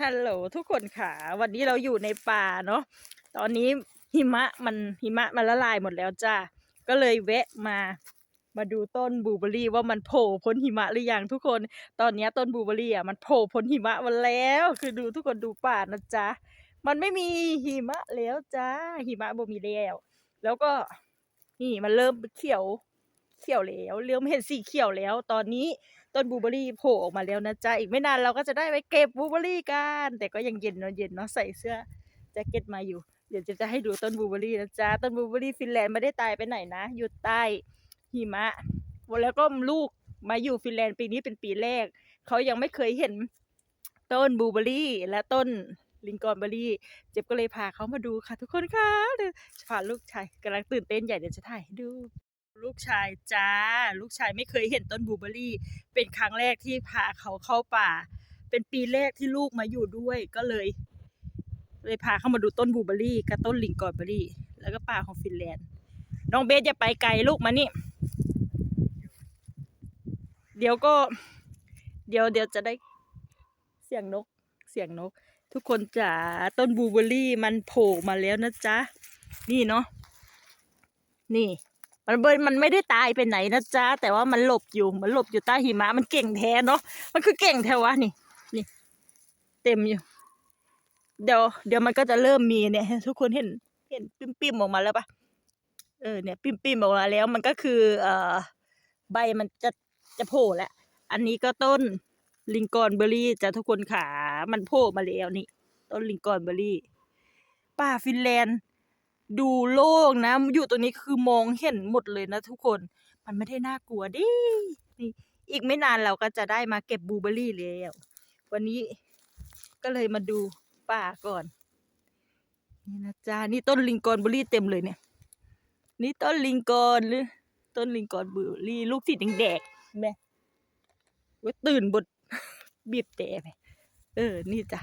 ฮัลโหลทุกคนค่ะ วันนี้เราอยู่ในป่าเนาะตอนนี้หิมะมันหิมะมันละลายหมดแล้วจ้าก็เลยแวะมามาดูต้นบูเบอรี่ว่ามันโผล่พ้นหิมะหรือยังทุกคน ตอนนี้ต้นบูเบอร์รี่อะมันโผล่พ้นหิมะมาแล้ว คือดูทุกคนดูป่านะจ๊ะมันไม่มีหิมะแล้วจ้าหิมะบ่มีแล้วแล้วก็นี่มันเริ่มเขียว เขียวแล้วเริ่มเห็นสีเขียวแล้ว ตอนนี้ต้นบูเบอรี่โผล่ออกมาแล้วนะจ๊ะอีกไม่นานเราก็จะได้ไปเก็บบูเบอรี่กัน แต่ก็ยังเย็นเนาะเย็นเนาะใส่เสื้อแจ็คเก็ตมาอยู่ เดี๋ยวจะจะให้ดูต้นบูเบอรี่นะจ๊ะต้นบูเบอรี่ฟินแลนด์ไม่ได้ตายไปไหนนะอยู่ใต้หิมะแล้วก็ลูกมาอยู่ฟินแลนด์ปีนี้เป็นปีแรกเขายังไม่เคยเห็นต้นบูเบอรี่ และต้นลิงกอนเบอร์รี่ เจ็บก็เลยพาเขามาดูค่ะทุกคนค่ะเดี๋ยวจะพาลูกชายกำลังตื่นเต้นใหญ่เดี๋ยวจะถ่ายให้ดู ลูกชายจ้า ลูกชายไม่เคยเห็นต้นบลูเบอรี่ เป็นครั้งแรกที่พาเขาเข้าป่า เป็นปีแรกที่ลูกมาอยู่ด้วยก็เลย เลยพาเข้ามาดูต้นบลูเบอรี่กับต้นลิงกอนเบอรี่ แล้วก็ป่าของฟินแลนด์ น้องเบสอย่าไปไกลลูกมานี่ เดี๋ยวก็ เดี๋ยวเดี๋ยวจะได้เสียงนก เสียงนก ทุกคนจ๋าต้นบลูเบอร์รี่มันโผล่มาแล้วนะจ๊ะ นี่เนาะ นี่ มันเบิมันไม่ได้ตายไปไหนนะจ๊ะแต่ว่ามันหลบอยู่มันหลบอยู่ใต้หิมะมันเก่งแท้เนาะมันคือเก่งแท้วะนี่นี่ เต็มอยู่ เดี๋ยวเดี๋ยวมันก็จะเริ่มมีเนี่ย ทุกคนเห็นเห็นปิ้มปิ้มๆออกมาแล้วปะเออเนี่ย ปิ้มปิ้มๆออกมาแล้ว มันก็คือ เอ่อใบมันจะจะโผล่แล้วอันนี้ก็ต้นลิงกอนเบอร์รี่จ้ะทุกคนขา มันโผล่มาแล้วนี่ ต้นลิงกอนเบอร์รี่ ป่าฟินแลนด์ ดูโล่งนะ อยู่ตรงนี้คือมองเห็นหมดเลยนะทุกคน มันไม่ได้น่ากลัวดินี่อีกไม่นานเราก็จะได้มาเก็บบลูเบอรี่แล้ววันนี้ก็เลยมาดูป่าก่อน นี่นะจ๊ะนี่ต้นลิงกอนเบอรี่เต็มเลยเนี่ย นี่ต้นลิงกอนหรือต้นลิงกอนเบอรี่ลูกสีแดงๆแม่ว่าตื่นบดบีบแต่ไปเออ นี่จ้ะ